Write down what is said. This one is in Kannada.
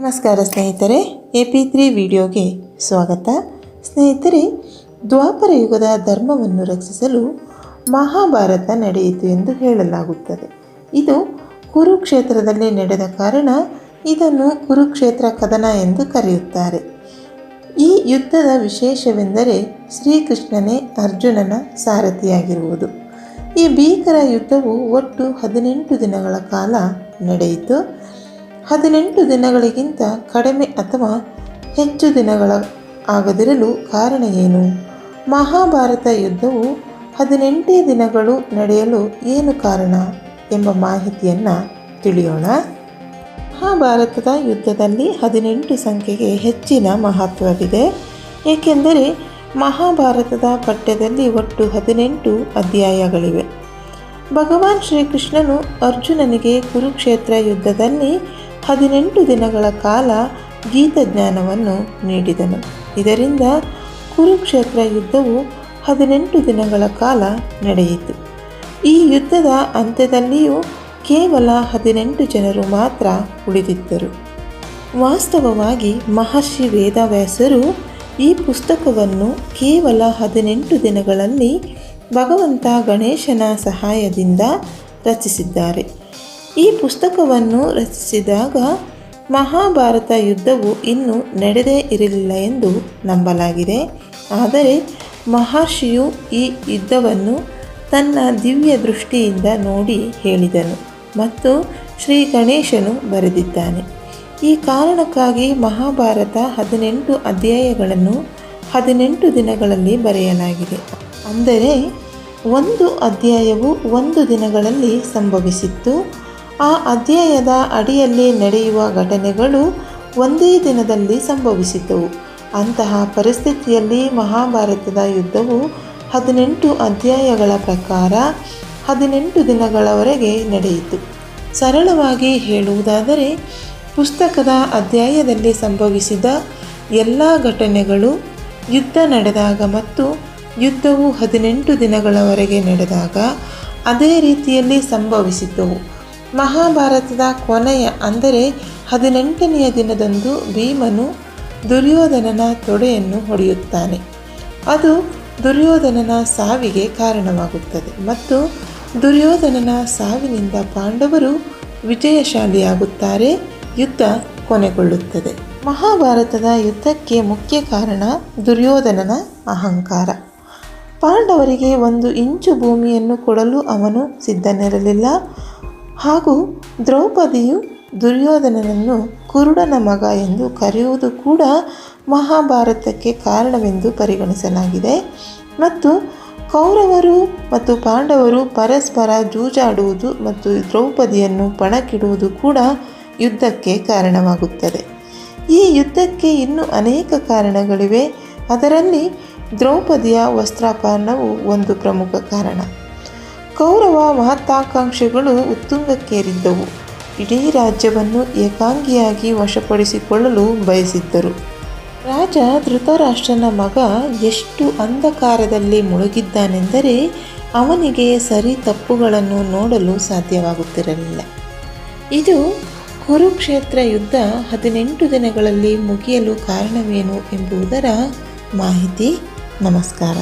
ನಮಸ್ಕಾರ ಸ್ನೇಹಿತರೆ, ಎ ಪಿ ತ್ರೀ ವಿಡಿಯೋಗೆ ಸ್ವಾಗತ. ಸ್ನೇಹಿತರೆ, ದ್ವಾಪರ ಯುಗದ ಧರ್ಮವನ್ನು ರಕ್ಷಿಸಲು ಮಹಾಭಾರತ ನಡೆಯಿತು ಎಂದು ಹೇಳಲಾಗುತ್ತದೆ. ಇದು ಕುರುಕ್ಷೇತ್ರದಲ್ಲಿ ನಡೆದ ಕಾರಣ ಇದನ್ನು ಕುರುಕ್ಷೇತ್ರ ಕದನ ಎಂದು ಕರೆಯುತ್ತಾರೆ. ಈ ಯುದ್ಧದ ವಿಶೇಷವೆಂದರೆ ಶ್ರೀಕೃಷ್ಣನೇ ಅರ್ಜುನನ ಸಾರಥಿಯಾಗಿರುವುದು. ಈ ಭೀಕರ ಯುದ್ಧವು ಒಟ್ಟು ಹದಿನೆಂಟು ದಿನಗಳ ಕಾಲ ನಡೆಯಿತು. ಹದಿನೆಂಟು ದಿನಗಳಿಗಿಂತ ಕಡಿಮೆ ಅಥವಾ ಹೆಚ್ಚು ದಿನಗಳ ಆಗದಿರಲು ಕಾರಣ ಏನು? ಮಹಾಭಾರತ ಯುದ್ಧವು ಹದಿನೆಂಟೇ ದಿನಗಳು ನಡೆಯಲು ಏನು ಕಾರಣ ಎಂಬ ಮಾಹಿತಿಯನ್ನು ತಿಳಿಯೋಣ. ಮಹಾಭಾರತದ ಯುದ್ಧದಲ್ಲಿ ಹದಿನೆಂಟು ಸಂಖ್ಯೆಗೆ ಹೆಚ್ಚಿನ ಮಹತ್ವವಿದೆ. ಏಕೆಂದರೆ ಮಹಾಭಾರತದ ಪಠ್ಯದಲ್ಲಿ ಒಟ್ಟು ಹದಿನೆಂಟು ಅಧ್ಯಾಯಗಳಿವೆ. ಭಗವಾನ್ ಶ್ರೀಕೃಷ್ಣನು ಅರ್ಜುನನಿಗೆ ಕುರುಕ್ಷೇತ್ರ ಯುದ್ಧದಲ್ಲಿ ಹದಿನೆಂಟು ದಿನಗಳ ಕಾಲ ಗೀತಜ್ಞಾನವನ್ನು ನೀಡಿದನು. ಇದರಿಂದ ಕುರುಕ್ಷೇತ್ರ ಯುದ್ಧವು ಹದಿನೆಂಟು ದಿನಗಳ ಕಾಲ ನಡೆಯಿತು. ಈ ಯುದ್ಧದ ಅಂತ್ಯದಲ್ಲಿಯೂ ಕೇವಲ ಹದಿನೆಂಟು ಜನರು ಮಾತ್ರ ಉಳಿದಿದ್ದರು. ವಾಸ್ತವವಾಗಿ ಮಹರ್ಷಿ ವೇದವ್ಯಾಸರು ಈ ಪುಸ್ತಕವನ್ನು ಕೇವಲ ಹದಿನೆಂಟು ದಿನಗಳಲ್ಲಿ ಭಗವಂತ ಗಣೇಶನ ಸಹಾಯದಿಂದ ರಚಿಸಿದ್ದಾರೆ. ಈ ಪುಸ್ತಕವನ್ನು ರಚಿಸಿದಾಗ ಮಹಾಭಾರತ ಯುದ್ಧವು ಇನ್ನೂ ನಡೆದೇ ಇರಲಿಲ್ಲ ಎಂದು ನಂಬಲಾಗಿದೆ. ಆದರೆ ಮಹರ್ಷಿಯು ಈ ಯುದ್ಧವನ್ನು ತನ್ನ ದಿವ್ಯ ದೃಷ್ಟಿಯಿಂದ ನೋಡಿ ಹೇಳಿದನು ಮತ್ತು ಶ್ರೀ ಗಣೇಶನು ಬರೆದಿದ್ದಾನೆ. ಈ ಕಾರಣಕ್ಕಾಗಿ ಮಹಾಭಾರತ ಹದಿನೆಂಟು ಅಧ್ಯಾಯಗಳನ್ನು ಹದಿನೆಂಟು ದಿನಗಳಲ್ಲಿ ಬರೆಯಲಾಗಿದೆ. ಅಂದರೆ ಒಂದು ಅಧ್ಯಾಯವು ಒಂದು ದಿನಗಳಲ್ಲಿ ಸಂಭವಿಸಿತ್ತು. ಆ ಅಧ್ಯಾಯದ ಅಡಿಯಲ್ಲಿ ನಡೆಯುವ ಘಟನೆಗಳು ಒಂದೇ ದಿನದಲ್ಲಿ ಸಂಭವಿಸಿದ್ದವು ಅಂತಹ ಪರಿಸ್ಥಿತಿಯಲ್ಲಿ ಮಹಾಭಾರತದ ಯುದ್ಧವು ಹದಿನೆಂಟು ಅಧ್ಯಾಯಗಳ ಪ್ರಕಾರ ಹದಿನೆಂಟು ದಿನಗಳವರೆಗೆ ನಡೆಯಿತು. ಸರಳವಾಗಿ ಹೇಳುವುದಾದರೆ, ಪುಸ್ತಕದ ಅಧ್ಯಾಯದಲ್ಲಿ ಸಂಭವಿಸಿದ ಎಲ್ಲ ಘಟನೆಗಳು ಯುದ್ಧ ನಡೆದಾಗ ಮತ್ತು ಯುದ್ಧವು ಹದಿನೆಂಟು ದಿನಗಳವರೆಗೆ ನಡೆದಾಗ ಅದೇ ರೀತಿಯಲ್ಲಿ ಸಂಭವಿಸಿದ್ದವು ಮಹಾಭಾರತದ ಕೊನೆಯ, ಅಂದರೆ ಹದಿನೆಂಟನೆಯ ದಿನದಂದು ಭೀಮನು ದುರ್ಯೋಧನನ ತೊಡೆಯನ್ನು ಹೊಡೆಯುತ್ತಾನೆ. ಅದು ದುರ್ಯೋಧನನ ಸಾವಿಗೆ ಕಾರಣವಾಗುತ್ತದೆ ಮತ್ತು ದುರ್ಯೋಧನನ ಸಾವಿನಿಂದ ಪಾಂಡವರು ವಿಜಯಶಾಲಿಯಾಗುತ್ತಾರೆ, ಯುದ್ಧ ಕೊನೆಗೊಳ್ಳುತ್ತದೆ. ಮಹಾಭಾರತದ ಯುದ್ಧಕ್ಕೆ ಮುಖ್ಯ ಕಾರಣ ದುರ್ಯೋಧನನ ಅಹಂಕಾರ. ಪಾಂಡವರಿಗೆ ಒಂದು ಇಂಚು ಭೂಮಿಯನ್ನು ಕೊಡಲು ಅವನು ಸಿದ್ಧನಿರಲಿಲ್ಲ. ಹಾಗೂ ದ್ರೌಪದಿಯು ದುರ್ಯೋಧನನನ್ನು ಕುರುಡನ ಮಗ ಎಂದು ಕರೆಯುವುದು ಕೂಡ ಮಹಾಭಾರತಕ್ಕೆ ಕಾರಣವೆಂದು ಪರಿಗಣಿಸಲಾಗಿದೆ. ಮತ್ತು ಕೌರವರು ಮತ್ತು ಪಾಂಡವರು ಪರಸ್ಪರ ಜೂಜಾಡುವುದು ಮತ್ತು ದ್ರೌಪದಿಯನ್ನು ಪಣಕ್ಕಿಡುವುದು ಕೂಡ ಯುದ್ಧಕ್ಕೆ ಕಾರಣವಾಗುತ್ತದೆ. ಈ ಯುದ್ಧಕ್ಕೆ ಇನ್ನೂ ಅನೇಕ ಕಾರಣಗಳಿವೆ. ಅದರಲ್ಲಿ ದ್ರೌಪದಿಯ ವಸ್ತ್ರಾಪಹರಣವು ಒಂದು ಪ್ರಮುಖ ಕಾರಣ. ಕೌರವ ಮಹತ್ವಾಕಾಂಕ್ಷೆಗಳು ಉತ್ತುಂಗಕ್ಕೇರಿದ್ದವು. ಇಡೀ ರಾಜ್ಯವನ್ನು ಏಕಾಂಗಿಯಾಗಿ ವಶಪಡಿಸಿಕೊಳ್ಳಲು ಬಯಸಿದ್ದರು. ರಾಜ ಧೃತರಾಷ್ಟ್ರನ ಮಗ ಎಷ್ಟು ಅಂಧಕಾರದಲ್ಲಿ ಮುಳುಗಿದ್ದಾನೆಂದರೆ ಅವನಿಗೆ ಸರಿ ತಪ್ಪುಗಳನ್ನು ನೋಡಲು ಸಾಧ್ಯವಾಗುತ್ತಿರಲಿಲ್ಲ. ಇದು ಕುರುಕ್ಷೇತ್ರ ಯುದ್ಧ ಹದಿನೆಂಟು ದಿನಗಳಲ್ಲಿ ಮುಗಿಯಲು ಕಾರಣವೇನು ಎಂಬುದರ ಮಾಹಿತಿ. ನಮಸ್ಕಾರ.